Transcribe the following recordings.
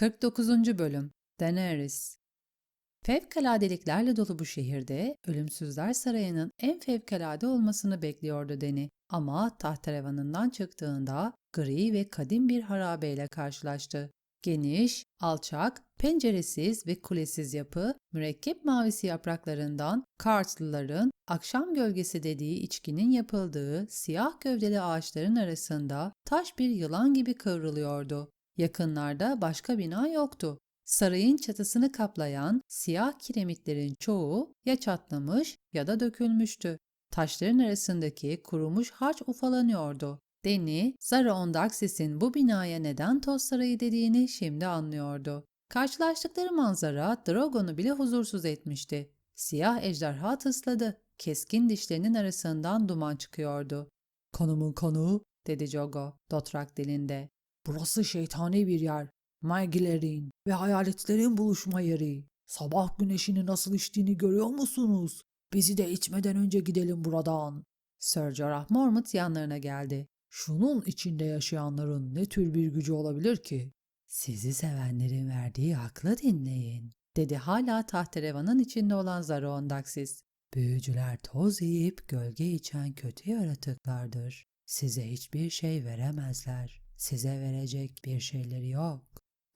49. Bölüm Daenerys Fevkaladeliklerle dolu bu şehirde Ölümsüzler Sarayı'nın en fevkalade olmasını bekliyordu Deni. Ama tahterevanından çıktığında gri ve kadim bir harabeyle karşılaştı. Geniş, alçak, penceresiz ve kulesiz yapı, mürekkep mavisi yapraklarından Kartlıların akşam gölgesi dediği içkinin yapıldığı siyah gövdeli ağaçların arasında taş bir yılan gibi kıvrılıyordu. Yakınlarda başka bina yoktu. Sarayın çatısını kaplayan siyah kiremitlerin çoğu ya çatlamış ya da dökülmüştü. Taşların arasındaki kurumuş harç ufalanıyordu. Deni, Zara Ondaxis'in bu binaya neden Toz Sarayı dediğini şimdi anlıyordu. Karşılaştıkları manzara Drogon'u bile huzursuz etmişti. Siyah ejderha tısladı. Keskin dişlerinin arasından duman çıkıyordu. Kanımın kanı, dedi Jogo, Dotrak dilinde. Burası şeytani bir yer. Magilerin ve hayaletlerin buluşma yeri. Sabah güneşinin nasıl içtiğini görüyor musunuz? Bizi de içmeden önce gidelim buradan. Sir Jorah Mormont yanlarına geldi. Şunun içinde yaşayanların ne tür bir gücü olabilir ki? Sizi sevenlerin verdiği aklı dinleyin, dedi hala tahterevanın içinde olan Zara Ondaxis. Büyücüler toz yiyip gölge içen kötü yaratıklardır. Size hiçbir şey veremezler. Size verecek bir şeyleri yok.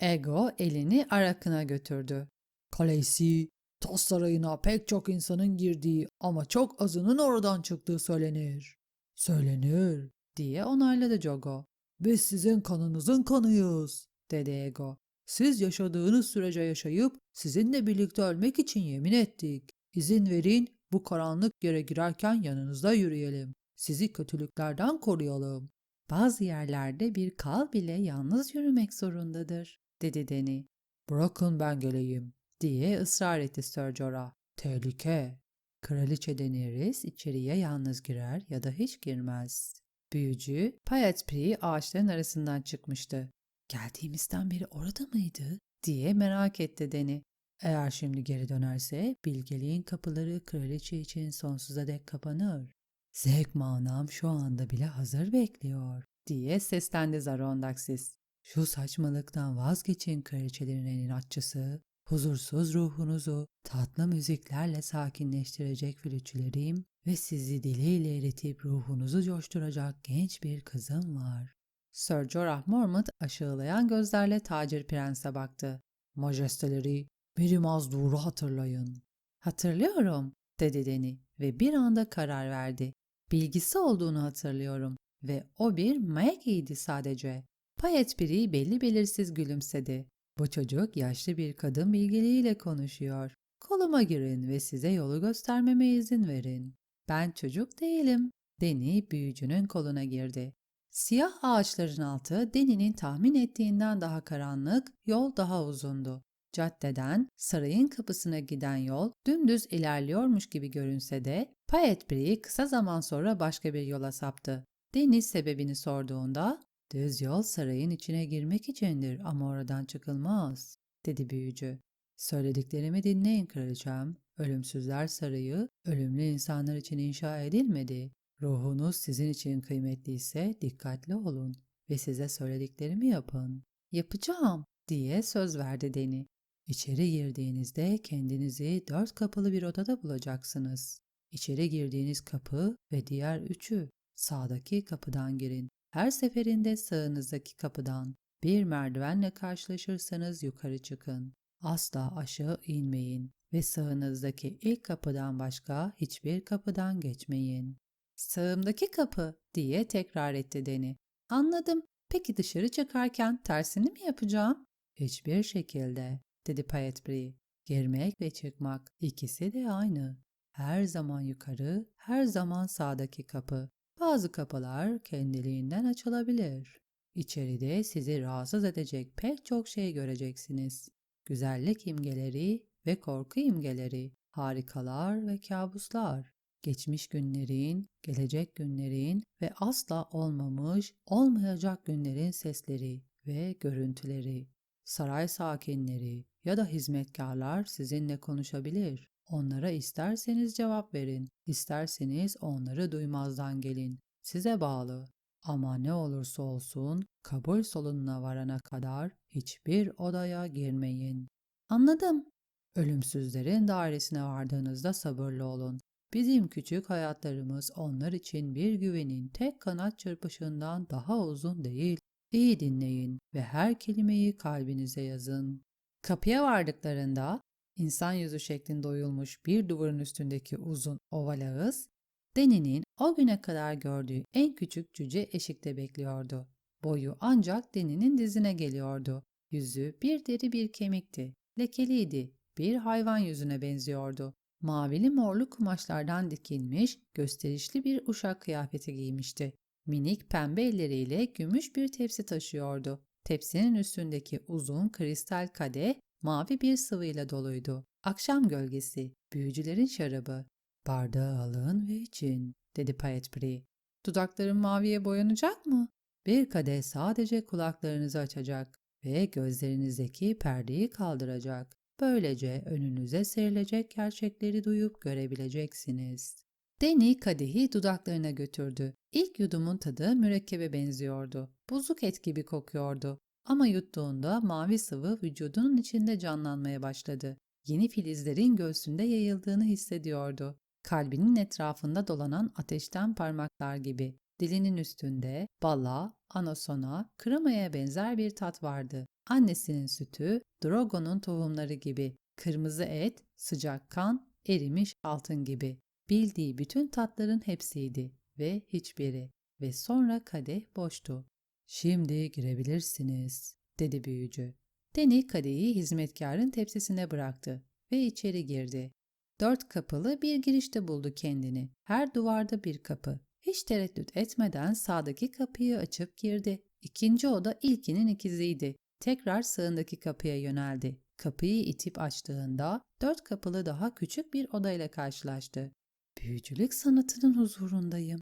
Ego elini Arak'ına götürdü. Kalesi, Toz Sarayı'na pek çok insanın girdiği ama çok azının oradan çıktığı söylenir. Söylenir. diye onayladı Jogo. Biz sizin kanınızın kanıyız. Dedi Ego. Siz yaşadığınız sürece yaşayıp sizinle birlikte ölmek için yemin ettik. İzin verin bu karanlık yere girerken yanınızda yürüyelim. Sizi kötülüklerden koruyalım. Bazı yerlerde bir kal bile yalnız yürümek zorundadır, dedi Deni. Bırakın ben geleyim. diye ısrar etti Sir Jorah. Tehlike. Kraliçe Daenerys içeriye yalnız girer ya da hiç girmez. Büyücü Payetpri ağaçların arasından çıkmıştı. Geldiğimizden beri orada mıydı? diye merak etti Deni. Eğer şimdi geri dönerse bilgeliğin kapıları kraliçe için sonsuza dek kapanır. Zevk manam şu anda bile hazır bekliyor diye seslendi Zarondaxis. Şu saçmalıktan vazgeçin kraliçelerin en inatçısı. Huzursuz ruhunuzu tatlı müziklerle sakinleştirecek flütçülerim ve sizi diliyle eritip ruhunuzu coşturacak genç bir kızım var. Sir Jorah Mormont aşağılayan gözlerle tacir prense baktı. Majesteleri, Miri Mazdur'u hatırlayın. Hatırlıyorum, dedi Deni ve bir anda karar verdi. Bilgisi olduğunu hatırlıyorum ve o bir Maggie'ydi sadece. Payetpiri belli belirsiz gülümsedi. Bu çocuk yaşlı bir kadın bilgiliğiyle konuşuyor. Koluma girin ve size yolu göstermeme izin verin. Ben çocuk değilim. Deni büyücünün koluna girdi. Siyah ağaçların altı Deni'nin tahmin ettiğinden daha karanlık, yol daha uzundu. Caddeden sarayın kapısına giden yol dümdüz ilerliyormuş gibi görünse de Payetbri'yi kısa zaman sonra başka bir yola saptı. Deniz sebebini sorduğunda düz yol sarayın içine girmek içindir ama oradan çıkılmaz, dedi büyücü. Söylediklerimi dinleyin kraliçem. Ölümsüzler sarayı ölümlü insanlar için inşa edilmedi. Ruhunuz sizin için kıymetliyse dikkatli olun ve size söylediklerimi yapın. Yapacağım diye söz verdi Deni. İçeri girdiğinizde kendinizi dört kapılı bir odada bulacaksınız. İçeri girdiğiniz kapı ve diğer üçü sağdaki kapıdan girin. Her seferinde sağınızdaki kapıdan bir merdivenle karşılaşırsanız yukarı çıkın. Asla aşağı inmeyin ve sağınızdaki ilk kapıdan başka hiçbir kapıdan geçmeyin. Sağımdaki kapı diye tekrar etti Deni. Anladım. Peki dışarı çıkarken tersini mi yapacağım? Hiçbir şekilde, dedi Payetbri. Girmek ve çıkmak ikisi de aynı. Her zaman yukarı, her zaman sağdaki kapı. Bazı kapılar kendiliğinden açılabilir. İçeride sizi rahatsız edecek pek çok şey göreceksiniz. Güzellik imgeleri ve korku imgeleri, harikalar ve kabuslar, geçmiş günlerin, gelecek günlerin ve asla olmamış, olmayacak günlerin sesleri ve görüntüleri. Saray sakinleri ya da hizmetkarlar sizinle konuşabilir. Onlara isterseniz cevap verin, isterseniz onları duymazdan gelin. Size bağlı. Ama ne olursa olsun kabul salonuna varana kadar hiçbir odaya girmeyin. Anladım. Ölümsüzlerin dairesine vardığınızda sabırlı olun. Bizim küçük hayatlarımız onlar için bir güvenin tek kanat çırpışından daha uzun değil. İyi dinleyin ve her kelimeyi kalbinize yazın. Kapıya vardıklarında insan yüzü şeklinde oyulmuş bir duvarın üstündeki uzun oval ağız, Deni'nin o güne kadar gördüğü en küçük cüce eşikte bekliyordu. Boyu ancak Deni'nin dizine geliyordu. Yüzü bir deri bir kemikti. Lekeliydi. Bir hayvan yüzüne benziyordu. Mavili morlu kumaşlardan dikilmiş, gösterişli bir uşak kıyafeti giymişti. Minik pembe elleriyle gümüş bir tepsi taşıyordu. Tepsinin üstündeki uzun kristal kadeh mavi bir sıvıyla doluydu. Akşam gölgesi, büyücülerin şarabı. Bardağı alın ve için, dedi Payetbri. Dudakların maviye boyanacak mı? Bir kadeh sadece kulaklarınızı açacak ve gözlerinizdeki perdeyi kaldıracak. Böylece önünüze serilecek gerçekleri duyup görebileceksiniz. Deni kadehi dudaklarına götürdü. İlk yudumun tadı mürekkebe benziyordu. Buzluk et gibi kokuyordu. Ama yuttuğunda mavi sıvı vücudunun içinde canlanmaya başladı. Yeni filizlerin göğsünde yayıldığını hissediyordu. Kalbinin etrafında dolanan ateşten parmaklar gibi. Dilinin üstünde bala, anasona, kremaya benzer bir tat vardı. Annesinin sütü, Drogo'nun tohumları gibi. Kırmızı et, sıcak kan, erimiş altın gibi. Bildiği bütün tatların hepsiydi ve hiçbiri. Ve sonra kadeh boştu. Şimdi girebilirsiniz, dedi büyücü. Deni kadehi hizmetkarın tepsisine bıraktı ve içeri girdi. Dört kapılı bir girişte buldu kendini. Her duvarda bir kapı. Hiç tereddüt etmeden sağdaki kapıyı açıp girdi. İkinci oda ilkinin ikiziydi. Tekrar sağındaki kapıya yöneldi. Kapıyı itip açtığında dört kapılı daha küçük bir odayla karşılaştı. Büyücülük sanatının huzurundayım.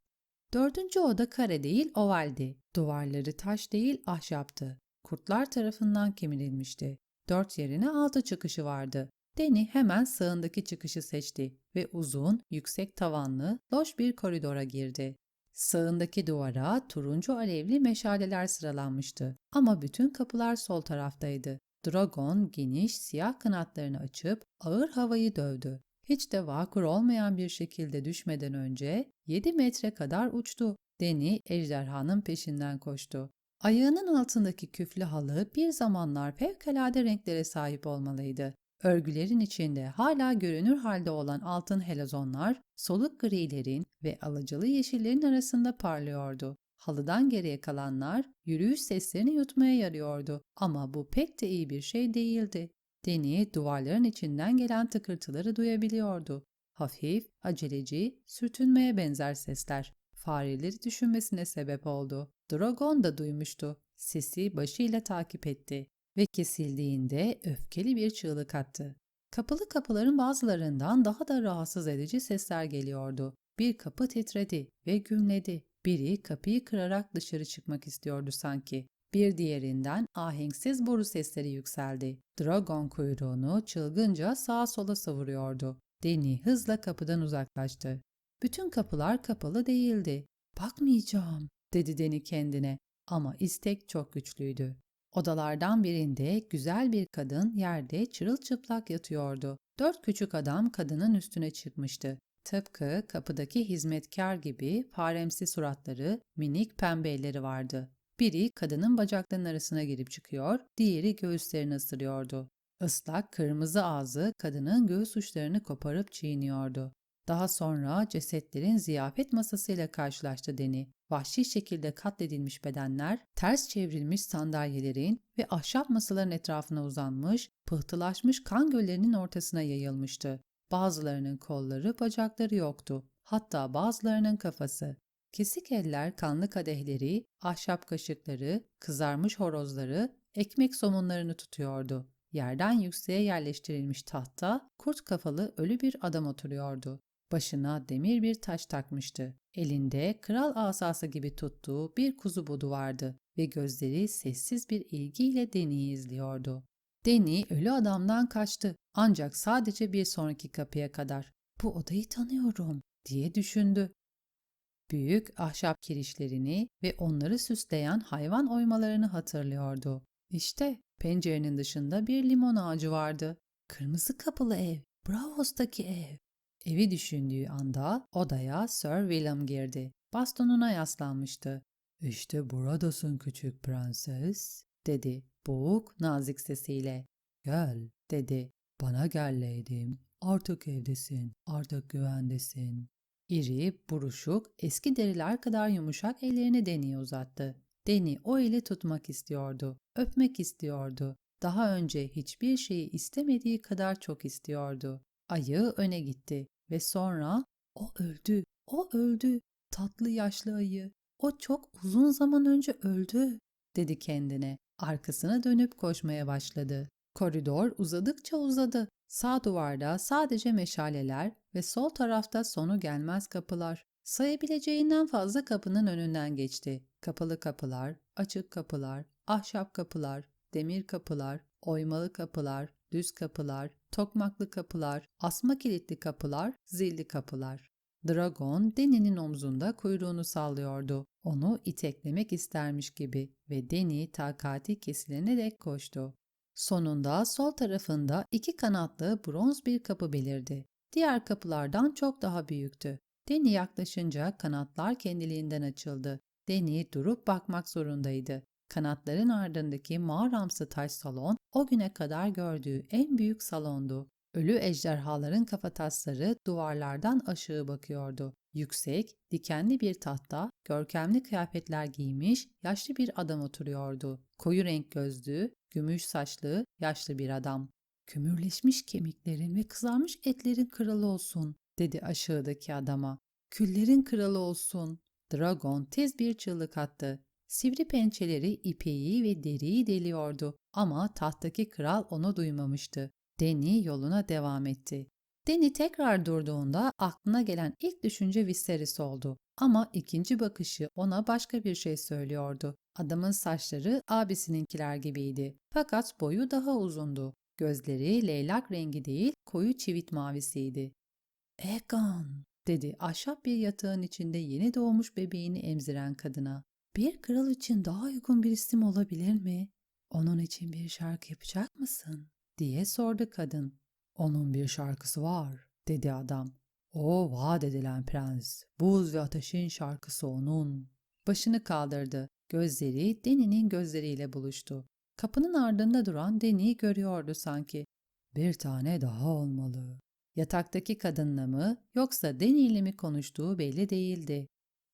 Dördüncü oda kare değil ovaldi. Duvarları taş değil ahşaptı. Kurtlar tarafından kemirilmişti. Dört yerine altı çıkışı vardı. Deni hemen sağındaki çıkışı seçti ve uzun, yüksek tavanlı, loş bir koridora girdi. Sağındaki duvara turuncu alevli meşaleler sıralanmıştı ama bütün kapılar sol taraftaydı. Dragon geniş siyah kanatlarını açıp ağır havayı dövdü. Hiç de vakur olmayan bir şekilde düşmeden önce 7 metre kadar uçtu. Deni ejderhanın peşinden koştu. Ayağının altındaki küflü halı bir zamanlar fevkalade renklere sahip olmalıydı. Örgülerin içinde hala görünür halde olan altın helezonlar, soluk grilerin ve alacalı yeşillerin arasında parlıyordu. Halıdan geriye kalanlar yürüyüş seslerini yutmaya yarıyordu ama bu pek de iyi bir şey değildi. Deni duvarların içinden gelen tıkırtıları duyabiliyordu. Hafif, aceleci, sürtünmeye benzer sesler. Fareleri düşünmesine sebep oldu. Dragon da duymuştu. Sesi başıyla takip etti ve kesildiğinde öfkeli bir çığlık attı. Kapalı kapıların bazılarından daha da rahatsız edici sesler geliyordu. Bir kapı titredi ve gümledi. Biri kapıyı kırarak dışarı çıkmak istiyordu sanki. Bir diğerinden ahenksiz boru sesleri yükseldi. Dragon kuyruğunu çılgınca sağa sola savuruyordu. Deni hızla kapıdan uzaklaştı. Bütün kapılar kapalı değildi. Bakmayacağım, dedi Deni kendine ama istek çok güçlüydü. Odalardan birinde güzel bir kadın yerde çırılçıplak yatıyordu. Dört küçük adam kadının üstüne çıkmıştı. Tıpkı kapıdaki hizmetkar gibi faremsi suratları, minik pembe elleri vardı. Biri kadının bacaklarının arasına girip çıkıyor, diğeri göğüslerini ısırıyordu. Islak kırmızı ağzı kadının göğüs uçlarını koparıp çiğniyordu. Daha sonra cesetlerin ziyafet masasıyla karşılaştı Deni. Vahşi şekilde katledilmiş bedenler, ters çevrilmiş sandalyelerin ve ahşap masaların etrafına uzanmış, pıhtılaşmış kan göllerinin ortasına yayılmıştı. Bazılarının kolları, bacakları yoktu. Hatta bazılarının kafası. Kesik eller kanlı kadehleri, ahşap kaşıkları, kızarmış horozları, ekmek somunlarını tutuyordu. Yerden yükseğe yerleştirilmiş tahta kurt kafalı ölü bir adam oturuyordu. Başına demir bir taş takmıştı. Elinde kral asası gibi tuttuğu bir kuzu budu vardı ve gözleri sessiz bir ilgiyle Deni'yi izliyordu. Deni ölü adamdan kaçtı ancak sadece bir sonraki kapıya kadar. Bu odayı tanıyorum diye düşündü. Büyük ahşap kirişlerini ve onları süsleyen hayvan oymalarını hatırlıyordu. İşte pencerenin dışında bir limon ağacı vardı. Kırmızı kapılı ev, Bravos'taki ev. Evi düşündüğü anda odaya Sir William girdi. Bastonuna yaslanmıştı. İşte buradasın küçük prenses, dedi boğuk nazik sesiyle. Gel, dedi. Bana gel Lady'm. Artık evdesin, artık güvendesin. İri, buruşuk, eski deriler kadar yumuşak ellerini Deni'ye uzattı. Deni o eli tutmak istiyordu, öpmek istiyordu. Daha önce hiçbir şeyi istemediği kadar çok istiyordu. Ayı öne gitti ve sonra o öldü, o öldü. Tatlı yaşlı ayı. O çok uzun zaman önce öldü, dedi kendine. Arkasına dönüp koşmaya başladı. Koridor uzadıkça uzadı. Sağ duvarda sadece meşaleler ve sol tarafta sonu gelmez kapılar. Sayabileceğinden fazla kapının önünden geçti. Kapalı kapılar, açık kapılar, ahşap kapılar, demir kapılar, oymalı kapılar, düz kapılar, tokmaklı kapılar, asma kilitli kapılar, zilli kapılar. Dragon Deni'nin omzunda kuyruğunu sallıyordu. Onu iteklemek istermiş gibi ve Deni takati kesilene dek koştu. Sonunda sol tarafında iki kanatlı bronz bir kapı belirdi. Diğer kapılardan çok daha büyüktü. Deni yaklaşınca kanatlar kendiliğinden açıldı. Deni durup bakmak zorundaydı. Kanatların ardındaki mağaramsı taş salon o güne kadar gördüğü en büyük salondu. Ölü ejderhaların kafatasları duvarlardan aşağı bakıyordu. Yüksek, dikenli bir tahta, görkemli kıyafetler giymiş yaşlı bir adam oturuyordu. Koyu renk gözlü, gümüş saçlı, yaşlı bir adam. Kümürleşmiş kemiklerin ve kızarmış etlerin kralı olsun, dedi aşağıdaki adama. Küllerin kralı olsun. Dragon tez bir çığlık attı. Sivri pençeleri ipeği ve deriyi deliyordu ama tahttaki kral onu duymamıştı. Deni yoluna devam etti. Deni tekrar durduğunda aklına gelen ilk düşünce Viserys oldu. Ama ikinci bakışı ona başka bir şey söylüyordu. Adamın saçları abisininkiler gibiydi. Fakat boyu daha uzundu. Gözleri leylak rengi değil, koyu çivit mavisiydi. Egon, dedi ahşap bir yatağın içinde yeni doğmuş bebeğini emziren kadına. Bir kral için daha uygun bir isim olabilir mi? Onun için bir şarkı yapacak mısın? diye sordu kadın. Onun bir şarkısı var, dedi adam. O vaat edilen prens, buz ve ateşin şarkısı onun. Başını kaldırdı. Gözleri Deni'nin gözleriyle buluştu. Kapının ardında duran Deni'yi görüyordu sanki. Bir tane daha olmalı. Yataktaki kadınla mı yoksa Deni ile mi konuştuğu belli değildi.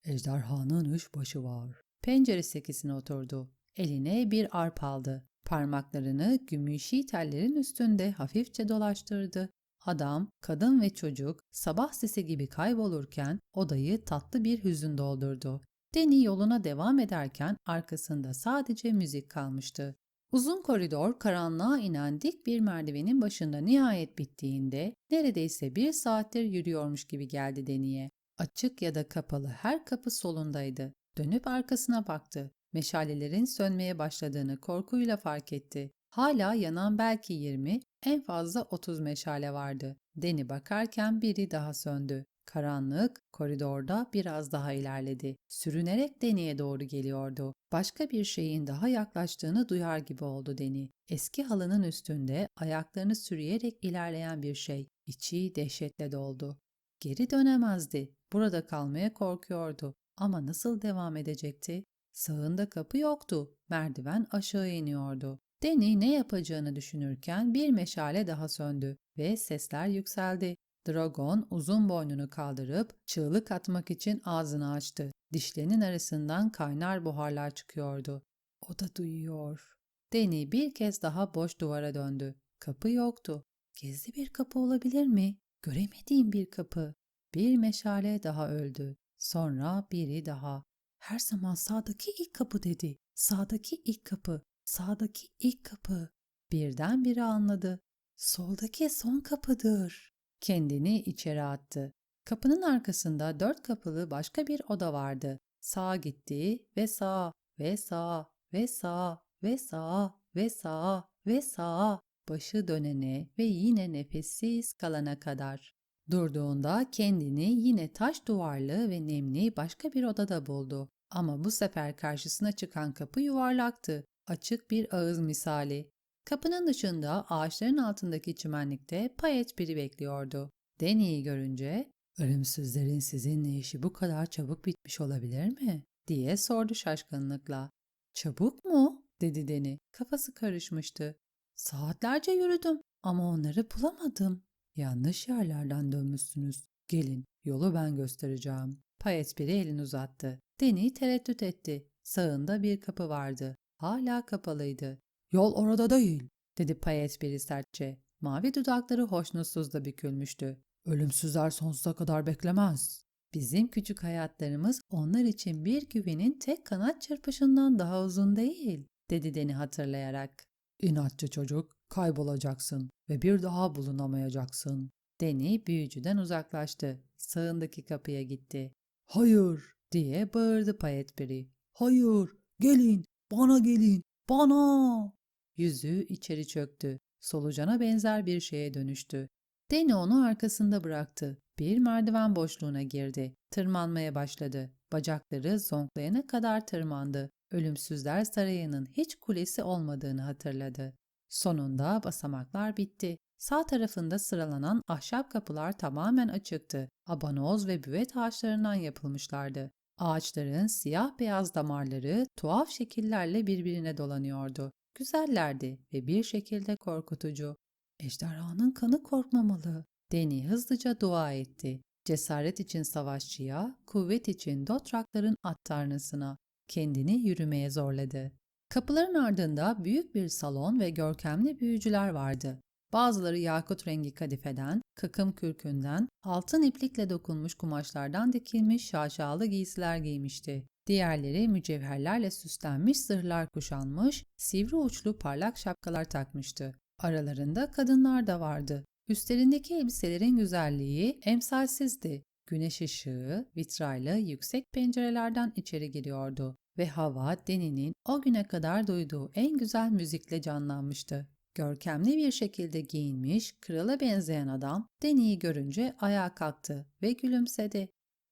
Ejderhanın üç başı var. Pencere sekisine oturdu. Eline bir arp aldı. Parmaklarını gümüşi tellerin üstünde hafifçe dolaştırdı. Adam, kadın ve çocuk sabah sesi gibi kaybolurken odayı tatlı bir hüzün doldurdu. Deni yoluna devam ederken arkasında sadece müzik kalmıştı. Uzun koridor karanlığa inen dik bir merdivenin başında nihayet bittiğinde neredeyse bir saattir yürüyormuş gibi geldi Deni'ye. Açık ya da kapalı her kapı solundaydı. Dönüp arkasına baktı. Meşalelerin sönmeye başladığını korkuyla fark etti. Hala yanan belki 20, en fazla 30 meşale vardı. Deni bakarken biri daha söndü. Karanlık koridorda biraz daha ilerledi. Sürünerek Deni'ye doğru geliyordu. Başka bir şeyin daha yaklaştığını duyar gibi oldu Deni. Eski halının üstünde ayaklarını sürüyerek ilerleyen bir şey. İçi dehşetle doldu. Geri dönemezdi. Burada kalmaya korkuyordu. Ama nasıl devam edecekti? Sağında kapı yoktu. Merdiven aşağı iniyordu. Deni ne yapacağını düşünürken bir meşale daha söndü ve sesler yükseldi. Dragon uzun boynunu kaldırıp çığlık atmak için ağzını açtı. Dişlerinin arasından kaynar buharlar çıkıyordu. O da duyuyor. Deni bir kez daha boş duvara döndü. Kapı yoktu. Gizli bir kapı olabilir mi? Göremediğim bir kapı. Bir meşale daha öldü. Sonra biri daha. Her zaman sağdaki ilk kapı dedi. Sağdaki ilk kapı. Sağdaki ilk kapı. Birdenbire anladı. Soldaki son kapıdır. Kendini içeri attı. Kapının arkasında dört kapılı başka bir oda vardı. Sağa gitti ve sağa ve sağa ve sağa ve sağa ve sağa ve sağa başı dönene ve yine nefessiz kalana kadar. Durduğunda kendini yine taş duvarlı ve nemli başka bir odada buldu. Ama bu sefer karşısına çıkan kapı yuvarlaktı. Açık bir ağız misali. Kapının dışında ağaçların altındaki çimenlikte payet biri bekliyordu. Deni'yi görünce Ölümsüzlerin sizinle işi bu kadar çabuk bitmiş olabilir mi? diye sordu şaşkınlıkla. Çabuk mu? dedi Deni. Kafası karışmıştı. Saatlerce yürüdüm ama onları bulamadım. Yanlış yerlerden dönmüşsünüz. Gelin, yolu ben göstereceğim. Payet biri elini uzattı. Deni tereddüt etti. Sağında bir kapı vardı. Hala kapalıydı. Yol orada değil. dedi Payet biri sertçe. Mavi dudakları hoşnutsuzla bükülmüştü. Ölümsüzler sonsuza kadar beklemez. Bizim küçük hayatlarımız onlar için bir güvenin tek kanat çırpışından daha uzun değil, dedi Deni hatırlayarak. İnatçı çocuk, kaybolacaksın ve bir daha bulunamayacaksın. Deni büyücüden uzaklaştı. Sağındaki kapıya gitti. Hayır, diye bağırdı payet biri. hayır, gelin, bana gelin, bana. Yüzü içeri çöktü. Solucana benzer bir şeye dönüştü. Deni onu arkasında bıraktı. Bir merdiven boşluğuna girdi. Tırmanmaya başladı. Bacakları zonklayana kadar tırmandı. Ölümsüzler Sarayı'nın hiç kulesi olmadığını hatırladı. Sonunda basamaklar bitti. Sağ tarafında sıralanan ahşap kapılar tamamen açıktı. Abanoz ve büvet ağaçlarından yapılmışlardı. Ağaçların siyah beyaz damarları tuhaf şekillerle birbirine dolanıyordu. Güzellerdi ve bir şekilde korkutucu. Ejderhanın kanı korkmamalı. Deni hızlıca dua etti. Cesaret için savaşçıya, kuvvet için Dotrakların at tanrısına. Kendini yürümeye zorladı. Kapıların ardında büyük bir salon ve görkemli büyücüler vardı. Bazıları yakut rengi kadifeden, kakım kürkünden, altın iplikle dokunmuş kumaşlardan dikilmiş şaşalı giysiler giymişti. Diğerleri mücevherlerle süslenmiş zırhlar kuşanmış, sivri uçlu parlak şapkalar takmıştı. Aralarında kadınlar da vardı. Üstlerindeki elbiselerin güzelliği emsalsizdi. Güneş ışığı vitraylı yüksek pencerelerden içeri giriyordu ve hava Deni'nin o güne kadar duyduğu en güzel müzikle canlanmıştı. Görkemli bir şekilde giyinmiş, krala benzeyen adam Deni'yi görünce ayağa kalktı ve gülümsedi.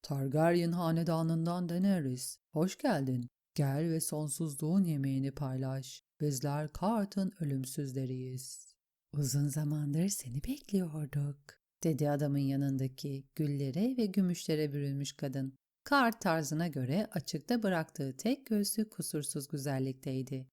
Targaryen hanedanından Daenerys, hoş geldin. Gel ve sonsuzluğun yemeğini paylaş. Bizler Kart'ın ölümsüzleriyiz. Uzun zamandır seni bekliyorduk, dedi adamın yanındaki güllere ve gümüşlere bürünmüş kadın. Kart tarzına göre açıkta bıraktığı tek gözlü kusursuz güzellikteydi.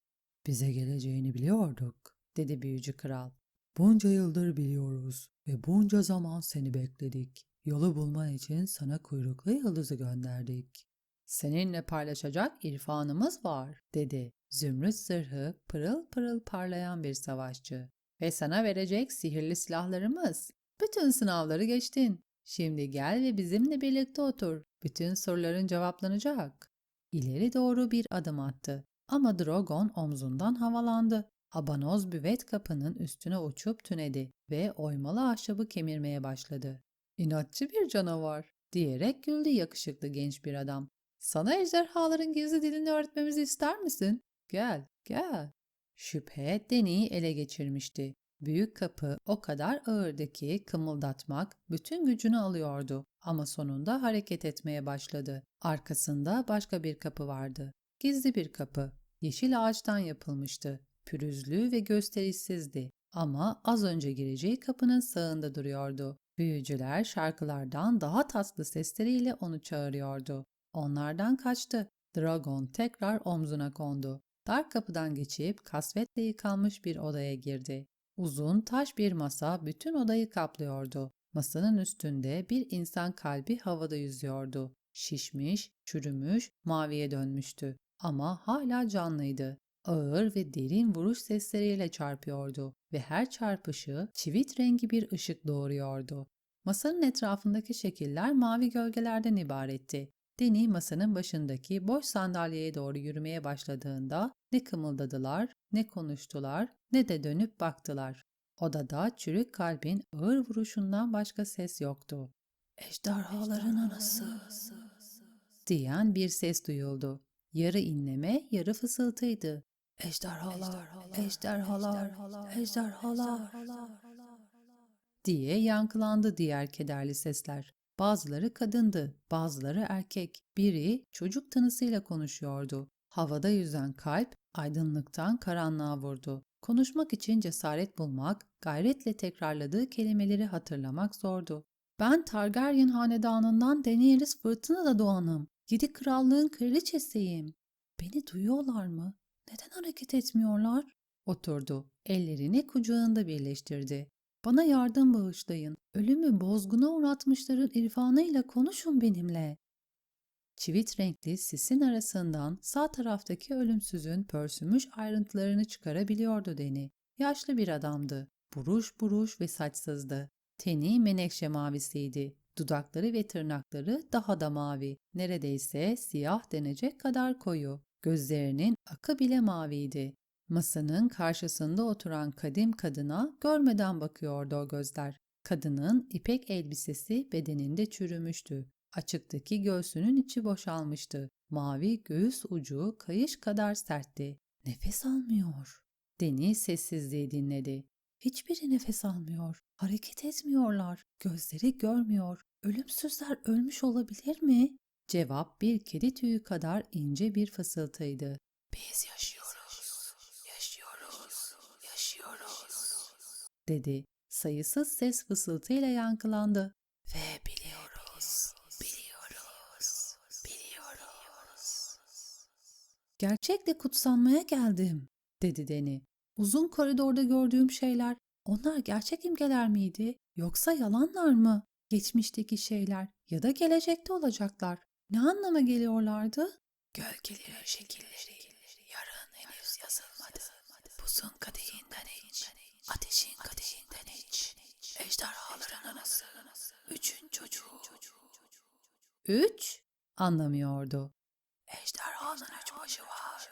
Bize geleceğini biliyorduk, dedi büyücü kral. Bunca yıldır biliyoruz ve bunca zaman seni bekledik. Yolu bulman için sana kuyruklu yıldızı gönderdik. Seninle paylaşacak irfanımız var, dedi. Zümrüt zırhı pırıl pırıl parlayan bir savaşçı. Ve sana verecek sihirli silahlarımız. Bütün sınavları geçtin. Şimdi gel ve bizimle birlikte otur. Bütün soruların cevaplanacak. İleri doğru bir adım attı. Ama Drogon omzundan havalandı. Abanoz büvet kapının üstüne uçup tünedi ve oymalı ahşabı kemirmeye başladı. İnatçı bir canavar diyerek güldü yakışıklı genç bir adam. Sana ejderhaların gizli dilini öğretmemizi ister misin? Gel, gel. Şüphe Deni'yi ele geçirmişti. Büyük kapı o kadar ağırdı ki kımıldatmak bütün gücünü alıyordu ama sonunda hareket etmeye başladı. Arkasında başka bir kapı vardı. Gizli bir kapı. Yeşil ağaçtan yapılmıştı. Pürüzlü ve gösterişsizdi ama az önce gireceği kapının sağında duruyordu. Büyücüler şarkılardan daha tatlı sesleriyle onu çağırıyordu. Onlardan kaçtı. Dragon tekrar omzuna kondu. Dar kapıdan geçip kasvetle yıkanmış bir odaya girdi. Uzun taş bir masa bütün odayı kaplıyordu. Masanın üstünde bir insan kalbi havada yüzüyordu. Şişmiş, çürümüş, maviye dönmüştü. Ama hala canlıydı. Ağır ve derin vuruş sesleriyle çarpıyordu ve her çarpışı çivit rengi bir ışık doğuruyordu. Masanın etrafındaki şekiller mavi gölgelerden ibaretti. Deni masanın başındaki boş sandalyeye doğru yürümeye başladığında ne kımıldadılar, ne konuştular, ne de dönüp baktılar. Odada çürük kalbin ağır vuruşundan başka ses yoktu. Ejderhaların anası diyen bir ses duyuldu. Yarı inleme, yarı fısıltıydı. Ejderhalar, ejderhalar, ejderhalar. diye yankılandı diğer kederli sesler. Bazıları kadındı, bazıları erkek. Biri çocuk tanısıyla konuşuyordu. Havada yüzen kalp aydınlıktan karanlığa vurdu. Konuşmak için cesaret bulmak, gayretle tekrarladığı kelimeleri hatırlamak zordu. Ben Targaryen hanedanından Daenerys Fırtına'da doğanım. Yedi krallığın kraliçesiyim. Beni duyuyorlar mı? Neden hareket etmiyorlar? Oturdu. Ellerini kucağında birleştirdi. Bana yardım bağışlayın. Ölümü bozguna uğratmışların irfanıyla konuşun benimle. Çivit renkli sisin arasından sağ taraftaki ölümsüzün pörsümüş ayrıntılarını çıkarabiliyordu Deni. Yaşlı bir adamdı. Buruş buruş ve saçsızdı. Teni menekşe mavisiydi. Dudakları ve tırnakları daha da mavi. Neredeyse siyah denecek kadar koyu. Gözlerinin akı bile maviydi. Masanın karşısında oturan kadim kadına görmeden bakıyordu o gözler. Kadının ipek elbisesi bedeninde çürümüştü. Açıktaki göğsünün içi boşalmıştı. Mavi göğüs ucu kayış kadar sertti. Nefes almıyor. Deni sessizliği dinledi. Hiçbiri nefes almıyor. Hareket etmiyorlar. Gözleri görmüyor. Ölümsüzler ölmüş olabilir mi? Cevap bir kedi tüyü kadar ince bir fısıltıydı. Biz yaşıyoruz. Yaşıyoruz. Yaşıyoruz. Dedi. Sayısız ses fısıltıyla yankılandı. Ve biliyoruz. Biliyoruz. Biliyoruz. Gerçekle kutsanmaya geldim, dedi Deni. Uzun koridorda gördüğüm şeyler, onlar gerçek imgeler miydi? Yoksa yalanlar mı? Geçmişteki şeyler ya da gelecekte olacaklar. Ne anlama geliyorlardı? Gölgelerin şekilleri, yarın henüz yazılmadı. Buzun kadehinden iç, ateşin kadehinden iç. Ejderhaların anası, üçün çocuğu. Üç? Anlamıyordu. Ejderhanın üç başı var.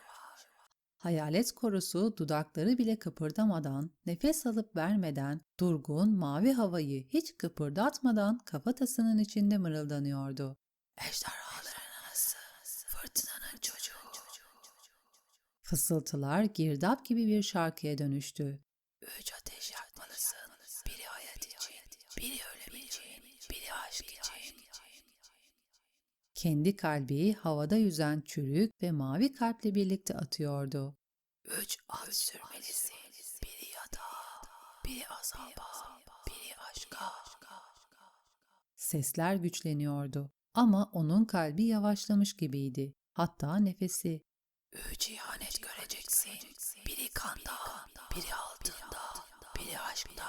Hayalet korusu dudakları bile kıpırdamadan, nefes alıp vermeden, durgun mavi havayı hiç kıpırdatmadan kafatasının içinde mırıldanıyordu. Ejderhaların anası, fırtınanın çocuğu. Fısıltılar girdap gibi bir şarkıya dönüştü. Üç ateş yakmalısın. Biri hayat için, biri ölüm için, biri aşk için. Kendi kalbi havada yüzen çürük ve mavi kalple birlikte atıyordu. Üç at sürmelisin. Biri yatağa, biri azaba, biri aşka. Sesler güçleniyordu ama onun kalbi yavaşlamış gibiydi. Hatta nefesi. Üç ihanet göreceksin. Biri kanda, biri altında, biri aşkta.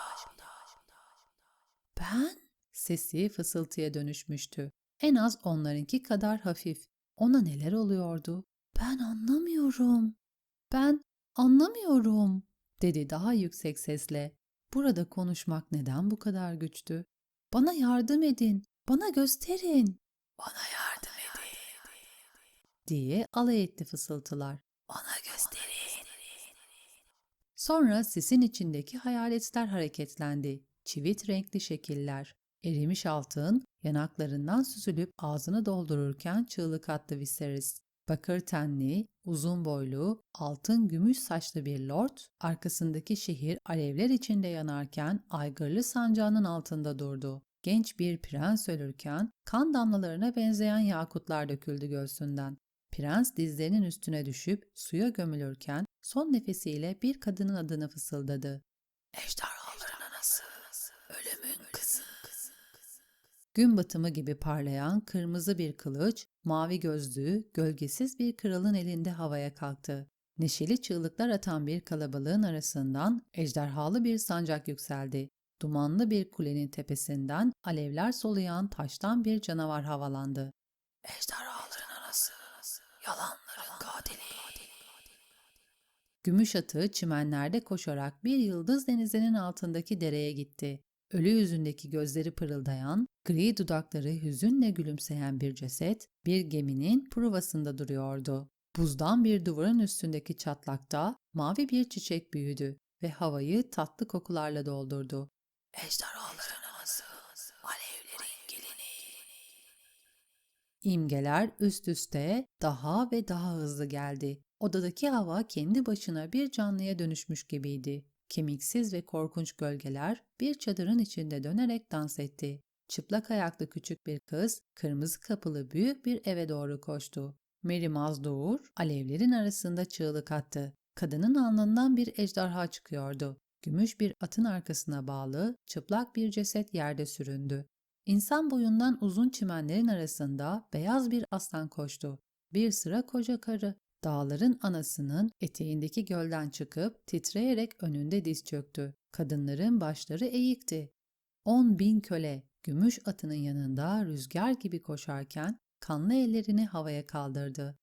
Ben? Sesi fısıltıya dönüşmüştü. En az onlarınki kadar hafif. Ona neler oluyordu? Ben anlamıyorum. Ben anlamıyorum, dedi daha yüksek sesle. Burada konuşmak neden bu kadar güçtü? Bana yardım edin, bana gösterin. Bana yardım edin, diye alay etti fısıltılar. Bana gösterin. Sonra sisin içindeki hayaletler hareketlendi. Çivit renkli şekiller. Erimiş altın yanaklarından süzülüp ağzını doldururken çığlık attı Viserys. Bakır tenli, uzun boylu, altın gümüş saçlı bir lord, arkasındaki şehir alevler içinde yanarken aygırlı sancağının altında durdu. Genç bir prens ölürken kan damlalarına benzeyen yakutlar döküldü göğsünden. Prens dizlerinin üstüne düşüp suya gömülürken son nefesiyle bir kadının adını fısıldadı. Ejderhaların anası, ölümün kızı. Gün batımı gibi parlayan kırmızı bir kılıç, mavi gözlüğü, gölgesiz bir kralın elinde havaya kalktı. Neşeli çığlıklar atan bir kalabalığın arasından ejderhalı bir sancak yükseldi. Dumanlı bir kulenin tepesinden alevler soluyan taştan bir canavar havalandı. Ejderhaların anası, yalanların katili. Gümüş atı çimenlerde koşarak bir yıldız denizinin altındaki dereye gitti. Ölü yüzündeki gözleri pırıldayan, gri dudakları hüzünle gülümseyen bir ceset, bir geminin provasında duruyordu. Buzdan bir duvarın üstündeki çatlakta mavi bir çiçek büyüdü ve havayı tatlı kokularla doldurdu. Ejderhaların anası, alevlerin gelini. İmgeler üst üste daha ve daha hızlı geldi. Odadaki hava kendi başına bir canlıya dönüşmüş gibiydi. Kemiksiz ve korkunç gölgeler bir çadırın içinde dönerek dans etti. Çıplak ayaklı küçük bir kız kırmızı kapılı büyük bir eve doğru koştu. Mary Mazdour alevlerin arasında çığlık attı. Kadının alnından bir ejderha çıkıyordu. Gümüş bir atın arkasına bağlı çıplak bir ceset yerde süründü. İnsan boyundan uzun çimenlerin arasında beyaz bir aslan koştu. Bir sıra koca karı dağların anasının eteğindeki gölden çıkıp titreyerek önünde diz çöktü. Kadınların başları eğikti. On bin köle gümüş atının yanında rüzgar gibi koşarken kanlı ellerini havaya kaldırdı.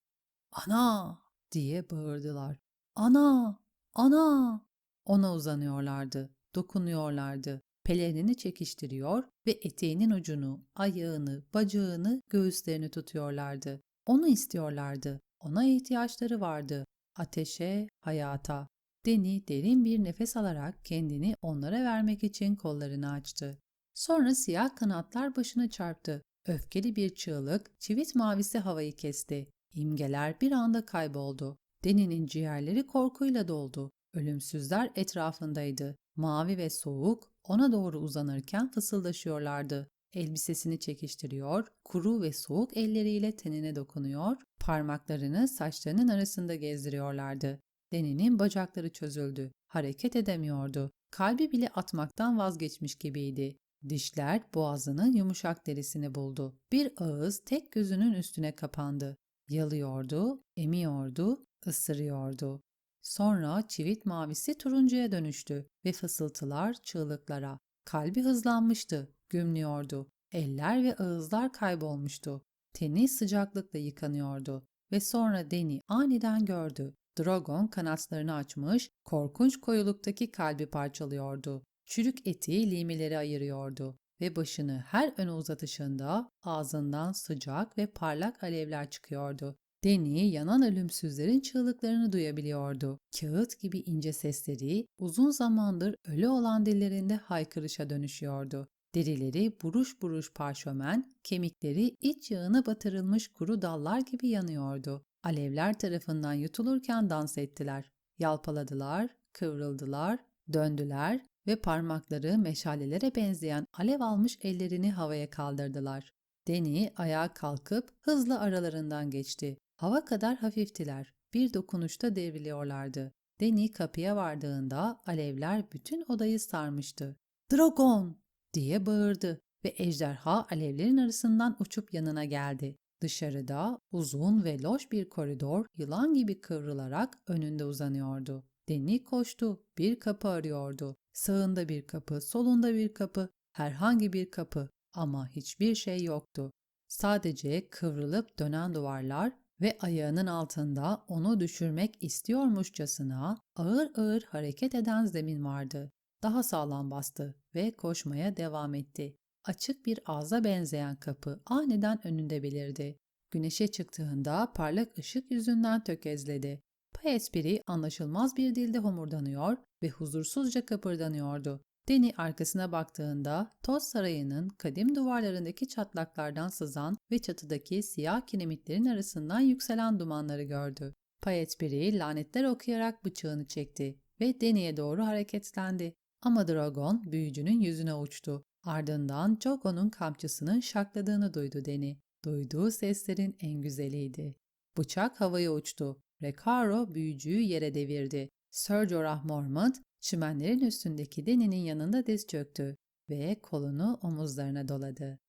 Ana! diye bağırdılar. Ana! Ana! Ona uzanıyorlardı, dokunuyorlardı. Pelerinini çekiştiriyor ve eteğinin ucunu, ayağını, bacağını, göğüslerini tutuyorlardı. Onu istiyorlardı. Ona ihtiyaçları vardı. Ateşe, hayata. Deni derin bir nefes alarak kendini onlara vermek için kollarını açtı. Sonra siyah kanatlar başını çarptı. Öfkeli bir çığlık, çivit mavisi havayı kesti. İmgeler bir anda kayboldu. Deni'nin ciğerleri korkuyla doldu. Ölümsüzler etrafındaydı. Mavi ve soğuk ona doğru uzanırken fısıldaşıyorlardı. Elbisesini çekiştiriyor, kuru ve soğuk elleriyle tenine dokunuyor, parmaklarını saçlarının arasında gezdiriyorlardı. Deni'nin bacakları çözüldü. Hareket edemiyordu. Kalbi bile atmaktan vazgeçmiş gibiydi. Dişler boğazının yumuşak derisini buldu. Bir ağız tek gözünün üstüne kapandı. Yalıyordu, emiyordu, ısırıyordu. Sonra çivit mavisi turuncuya dönüştü ve fısıltılar çığlıklara. Kalbi hızlanmıştı, gümlüyordu. Eller ve ağızlar kaybolmuştu. Teni sıcaklıkla yıkanıyordu ve sonra Deni aniden gördü. Dragon kanatlarını açmış, korkunç koyuluktaki kalbi parçalıyordu. Çürük eti limeleri ayırıyordu ve başını her öne uzatışında ağzından sıcak ve parlak alevler çıkıyordu. Deni yanan ölümsüzlerin çığlıklarını duyabiliyordu. Kağıt gibi ince sesleri uzun zamandır ölü olan dillerinde haykırışa dönüşüyordu. Derileri buruş buruş parşömen, kemikleri iç yağına batırılmış kuru dallar gibi yanıyordu. Alevler tarafından yutulurken dans ettiler. Yalpaladılar, kıvrıldılar, döndüler ve parmakları meşalelere benzeyen alev almış ellerini havaya kaldırdılar. Deni ayağa kalkıp hızla aralarından geçti. Hava kadar hafiftiler. Bir dokunuşta devriliyorlardı. Deni kapıya vardığında alevler bütün odayı sarmıştı. Dragon! diye bağırdı ve ejderha alevlerin arasından uçup yanına geldi. Dışarıda uzun ve loş bir koridor yılan gibi kıvrılarak önünde uzanıyordu. Deni koştu, bir kapı arıyordu. Sağında bir kapı, solunda bir kapı, herhangi bir kapı ama hiçbir şey yoktu. Sadece kıvrılıp dönen duvarlar ve ayağının altında onu düşürmek istiyormuşçasına ağır ağır hareket eden zemin vardı. Daha sağlam bastı ve koşmaya devam etti. Açık bir ağza benzeyen kapı aniden önünde belirdi. Güneşe çıktığında parlak ışık yüzünden tökezledi. Payespiri anlaşılmaz bir dilde homurdanıyor ve huzursuzca kıpırdanıyordu. Deni arkasına baktığında toz sarayının kadim duvarlarındaki çatlaklardan sızan ve çatıdaki siyah kiremitlerin arasından yükselen dumanları gördü. Payetbiri lanetler okuyarak bıçağını çekti ve Deni'ye doğru hareketlendi. Ama Dragon büyücünün yüzüne uçtu. Ardından Jogo'nun kamçısının şakladığını duydu Deni. Duyduğu seslerin en güzeliydi. Bıçak havaya uçtu. Recaro büyücüyü yere devirdi. Sir Jorah Mormont çimenlerin üstündeki Deni'nin yanında diz çöktü ve kolunu omuzlarına doladı.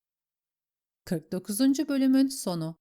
49. bölümün sonu